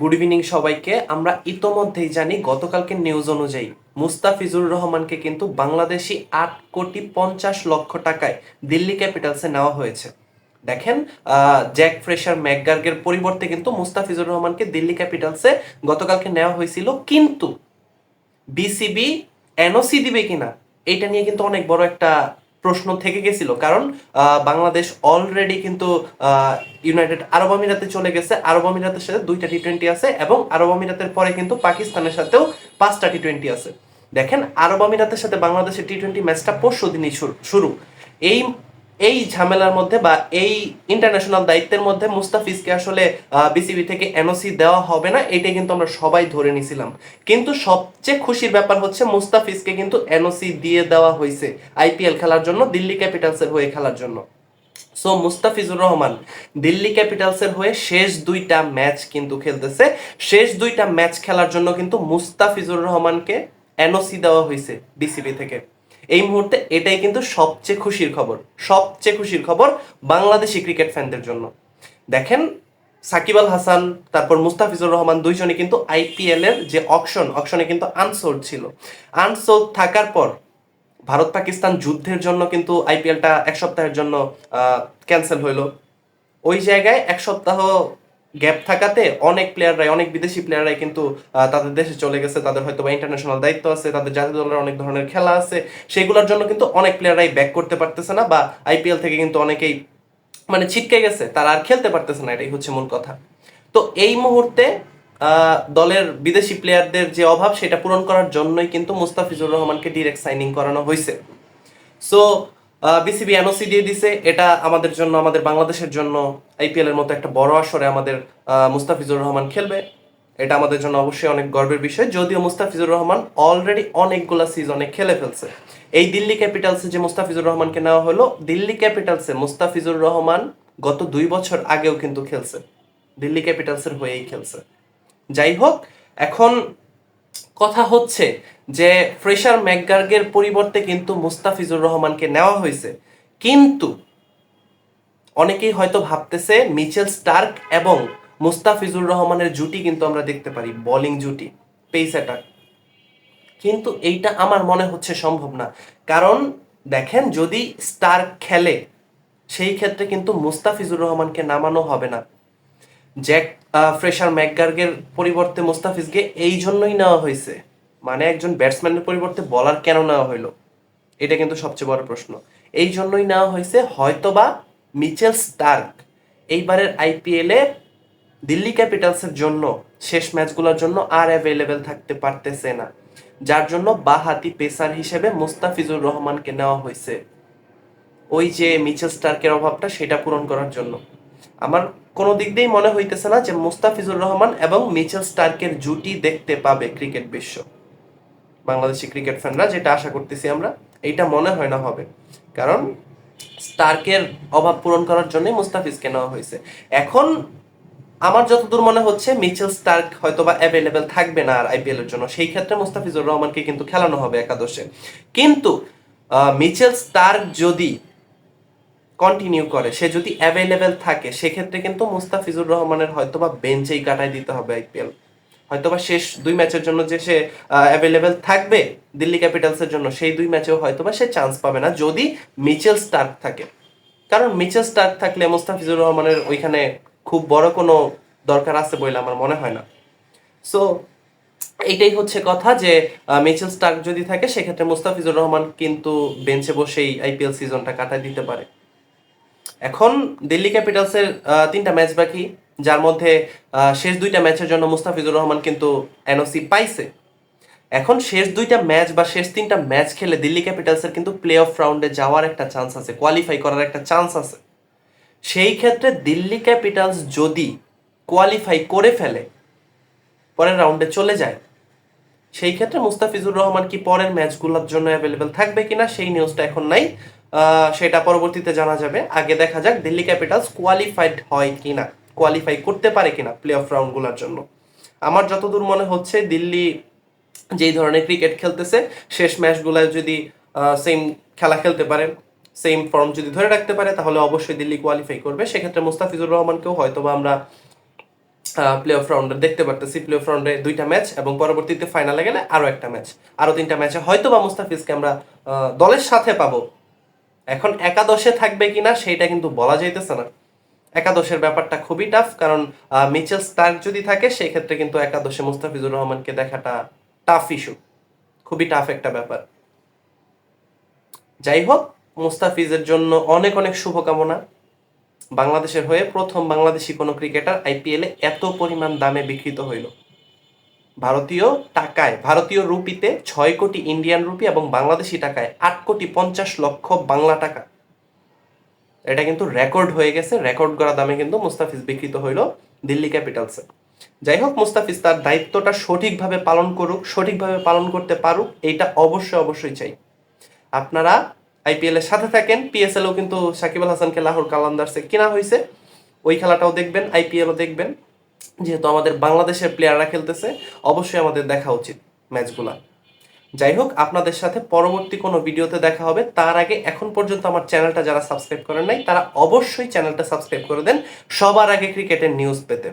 Good evening সবাইকে। আমরা ইতোমধ্যেই জানি গতকালকে নিউজ অনুযায়ী মুস্তাফিজুর রহমানকে কিন্তু বাংলাদেশি আট কোটি পঞ্চাশ লক্ষ টাকায় দিল্লি ক্যাপিটালসে নেওয়া হয়েছে। দেখেন জ্যাক ফ্রেশার ম্যাকগার্গের পরিবর্তে কিন্তু মুস্তাফিজুর রহমানকে দিল্লি ক্যাপিটালসে গতকালকে নেওয়া হয়েছিল। কিন্তু বিসিবি এনওসি দিবে কিনা, এটা নিয়ে কিন্তু অনেক বড় একটা প্রশ্ন থেকে গেছিল। কারণ বাংলাদেশ অলরেডি কিন্তু ইউনাইটেড আরব আমিরাতে চলে গেছে। আরব আমিরাতের সাথে দুইটা টি টোয়েন্টি আছে এবং আরব আমিরাতের পরে কিন্তু পাকিস্তানের সাথেও পাঁচটা টি টোয়েন্টি আছে। দেখেন, আরব আমিরাতের সাথে বাংলাদেশের টি টোয়েন্টি ম্যাচটা পরশু দিনই শুরু। এই এই ঝামেলার মধ্যে বা এই ইন্টারন্যাশনাল দায়িত্বের মধ্যে মুস্তাফিজকে আসলে বিসিবি থেকে এনওসি দেওয়া হবে না, এটাই কিন্তু আমরা সবাই ধরে নিছিলাম কিন্তু সবচেয়ে খুশির ব্যাপার হচ্ছে মুস্তাফিজকে কিন্তু এনওসি দিয়ে দেওয়া হয়েছে আইপিএল খেলার জন্য, দিল্লি ক্যাপিটালসের হয়ে খেলার জন্য। সো মুস্তাফিজুর রহমান, দিল্লি ক্যাপিটালসের হয়ে শেষ দুইটা ম্যাচ কিন্তু খেলতেছে। শেষ দুইটা ম্যাচ খেলার জন্য কিন্তু মুস্তাফিজুর রহমানকে এনওসি দেওয়া হয়েছে বিসিবি থেকে। এই মুহূর্তে এটাই কিন্তু সবচেয়ে খুশির খবর, সবচেয়ে খুশির খবর বাংলাদেশি ক্রিকেট ফ্যানদের জন্য। দেখেন, সাকিব আল হাসান, তারপর মুস্তাফিজুর রহমান দুইজনে কিন্তু আইপিএল এর যে অকশন, অকশনে কিন্তু আনসোল্ড ছিল। আনসোল্ড থাকার পর ভারত পাকিস্তান যুদ্ধের জন্য কিন্তু আইপিএলটা এক সপ্তাহের জন্য ক্যান্সেল হইল। ওই জায়গায় এক সপ্তাহ গ্যাপ থাকাতে অনেক প্লেয়াররাই, অনেক বিদেশি প্লেয়াররাই কিন্তু তাদের দেশে চলে গেছে। তাদের হয়তো বা ইন্টারন্যাশনাল দায়িত্ব আছে, তাদের জাতীয় দলের অনেক ধরনের খেলা আছে। সেগুলোর জন্য কিন্তু অনেক প্লেয়াররাই ব্যাক করতে পারতেছে না বা আইপিএল থেকে কিন্তু অনেকেই মানে ছিটকে গেছে। তারা আর খেলতে পারতেছে না, এটাই হচ্ছে মূল কথা। তো এই মুহূর্তে দলের বিদেশি প্লেয়ারদের যে অভাব, সেটা পূরণ করার জন্যই কিন্তু মুস্তাফিজুর রহমানকে ডিরেক্ট সাইনিং করানো হয়েছে। সো বিসিবি এনওসি দিয়ে দিছে। এটা আমাদের জন্য, আমাদের বাংলাদেশের জন্য আইপিএল এর মতো একটা বড় আসরে আমাদের মুস্তাফিজুর রহমান খেলবে। এটা আমাদের জন্য অবশ্যই অনেক গর্বের বিষয়। যদিও মুস্তাফিজুর রহমান অলরেডি অনেকগুলা সিজনে খেলে ফেলছে। এই দিল্লি ক্যাপিটালসে যে মুস্তাফিজুর রহমানকে নেওয়া হলো, দিল্লি ক্যাপিটালসে মুস্তাফিজুর রহমান গত দুই বছর আগেও কিন্তু খেলছে। দিল্লি ক্যাপিটালসের হয়েই খেলছে। যাই হোক, এখন কথা হচ্ছে যে ফ্রেশার ম্যাকগার্গের পরিবর্তে কিন্তু মুস্তাফিজুর রহমানকে নেওয়া হয়েছে। কিন্তু অনেকেই হয়তো ভাবতেছে মিচেল স্টার্ক এবং মুস্তাফিজুর রহমানের জুটি কিন্তু আমরা দেখতে পারি বোলিং জুটি পেস অ্যাটাক কিন্তু এইটা আমার মনে হচ্ছে সম্ভব না। কারণ দেখেন যদি স্টার্ক খেলে, সেই ক্ষেত্রে কিন্তু মুস্তাফিজুর রহমানকে নামানো হবে না। জ্যাক ফ্রেশার ম্যাকগার্গের পরিবর্তে মুস্তাফিজকে এই জন্যই নেওয়া হয়েছে। মানে একজন ব্যাটসম্যানের পরিবর্তে বলার কেন নেওয়া হইল? এটা কিন্তু সবচেয়ে বড় প্রশ্ন। এই জন্যই নেওয়া হয়েছে হয়তোবা মিচেল স্টার্ক। এইবারের আইপিএল দিল্লি ক্যাপিটালসের জন্য, শেষ ম্যাচগুলোর জন্য আর অ্যাভেলেবেল থাকতে পারতেছে না। যার জন্য বাহাতি পেসার হিসেবে মুস্তাফিজুর রহমানকে নেওয়া হয়েছে। ওই যে মিচেল স্টার্কের অভাবটা, সেটা পূরণ করার জন্য। আমার কোনো দিক দিয়েই মনে হইতেছে না যে মুস্তাফিজুর রহমান এবং মিচেল স্টার্কের জুটি দেখতে পাবে ক্রিকেট বিশ্ব। বাংলাদেশি ক্রিকেট ফ্যানরা যেটা আশা করতেছি আমরা, এইটা মনে হয় না হবে। কারণ স্টার্কের অভাব পূরণ করার জন্য মুস্তাফিজকে নেওয়া হয়েছে। এখন আমার যতদূর মনে হচ্ছে, মিচেল স্টার্ক হয়তো বা অ্যাভেলেবেল থাকবে না আর আইপিএল এর জন্য। সেই ক্ষেত্রে মুস্তাফিজুর রহমানকে কিন্তু খেলানো হবে একাদশে। কিন্তু মিচেল স্টার্ক যদি কন্টিনিউ করে। সে যদি অ্যাভেলেবেল থাকে, সেক্ষেত্রে কিন্তু মুস্তাফিজুর রহমানের হয়তোবা বেঞ্চেই কাটায় দিতে হবে আইপিএল হয়তোবা শেষ দুই ম্যাচের জন্য যে সে অ্যাভেলেবেল থাকবে দিল্লি ক্যাপিটালসের জন্য, সেই দুই ম্যাচেও হয়তোবা সে চান্স পাবে না যদি মিচেল স্টার্ক থাকে। কারণ মিচেল স্টার্ক থাকলে মুস্তাফিজুর রহমানের ওইখানে খুব বড় কোনো দরকার আছে বলে আমার মনে হয় না। সো এইটাই হচ্ছে কথা যে মিচেল স্টার্ক যদি থাকে, সেক্ষেত্রে মুস্তাফিজুর রহমান কিন্তু বেঞ্চে বসেই আইপিএল সিজনটা কাটায় দিতে পারে। এখন দিল্লি ক্যাপিটালসের তিনটা ম্যাচ বাকি, যার মধ্যে শেষ দুইটা ম্যাচের জন্য মুস্তাফিজুর রহমান কিন্তু এনওসি পাইছে। এখন শেষ দুইটা ম্যাচ বা শেষ তিনটা ম্যাচ খেলে দিল্লি ক্যাপিটালসের কিন্তু প্লে অফ রাউন্ডে যাওয়ার একটা চান্স আছে কোয়ালিফাই করার একটা চান্স আছে। সেই ক্ষেত্রে দিল্লি ক্যাপিটালস যদি কোয়ালিফাই করে ফেলে, পরের রাউন্ডে চলে যায়, সেই ক্ষেত্রে মুস্তাফিজুর রহমান কি পরের ম্যাচগুলোর জন্য অ্যাভেলেবেল থাকবে কিনা, সেই নিউজটা এখন নাই। সেটা পরবর্তীতে জানা যাবে। আগে দেখা যাক দিল্লি ক্যাপিটালস কোয়ালিফাইড হয় কিনা কোয়ালিফাই করতে পারে কিনা প্লে অফ রাউন্ডগুলোর জন্য। আমার যতদূর মনে হচ্ছে, দিল্লি যেই ধরনের ক্রিকেট খেলতেছে, শেষ ম্যাচগুলোয় যদি সেম খেলা খেলতে পারে সেম ফর্ম যদি ধরে রাখতে পারে, তাহলে অবশ্যই দিল্লি কোয়ালিফাই করবে। সেক্ষেত্রে মুস্তাফিজুর রহমানকেও হয়তোবা আমরা প্লে অফ রাউন্ডে দেখতে পারতেছি। প্লে অফ রাউন্ডে দুইটা ম্যাচ এবং পরবর্তীতে ফাইনালে গেলে আরও একটা ম্যাচ আরও তিনটা ম্যাচে হয়তো বা মুস্তাফিজকে আমরা দলের সাথে পাবো। এখন একাদশে থাকবে কিনা সেইটা কিন্তু বলা যাইতেছে না। একাদশের ব্যাপারটা খুবই টাফ কারণ মিচেল স্টার্ক যদি থাকে সেই ক্ষেত্রে কিন্তু একাদশে মুস্তাফিজুর রহমানকে দেখাটা টাফ ইস্যু খুবই টাফ একটা ব্যাপার। যাই হোক, মুস্তাফিজের জন্য অনেক অনেক শুভকামনা। বাংলাদেশের হয়ে প্রথম বাংলাদেশি কোনো ক্রিকেটার আইপিএলে এত পরিমাণ দামে বিক্রিত হইল। ভারতীয় টাকায়, ভারতীয় রুপিতে ছয় কোটি ইন্ডিয়ান রুপি এবং বাংলাদেশি টাকায় আট কোটি পঞ্চাশ লক্ষ বাংলা টাকা। এটা কিন্তু রেকর্ড হয়ে গেছে রেকর্ড করা দামে কিন্তু মুস্তাফিজ বিক্রিত হইল দিল্লি ক্যাপিটালসে যাই হোক, মুস্তাফিজ তার দায়িত্বটা সঠিকভাবে পালন করুক, সঠিকভাবে পালন করতে পারুক এইটা অবশ্যই অবশ্যই চাই। আপনারা আইপিএল এর সাথে থাকেন পিএসএলও কিন্তু সাকিব আল হাসানকে লাহোর কালান্দার্সে কিনা হয়েছে ওই খেলাটাও দেখবেন আইপিএলও দেখবেন। যেহেতু আমাদের বাংলাদেশের প্লেয়াররা খেলতেছে, অবশ্যই আমাদের দেখা উচিত ম্যাচগুলা। যাই হোক, আপনাদের সাথে পরবর্তী কোনো ভিডিওতে দেখা হবে। তার আগে এখন পর্যন্ত আমার চ্যানেলটা যারা সাবস্ক্রাইব করেন নাই, তারা অবশ্যই চ্যানেলটা সাবস্ক্রাইব করে দেন সবার আগে ক্রিকেটের নিউজ পেতে।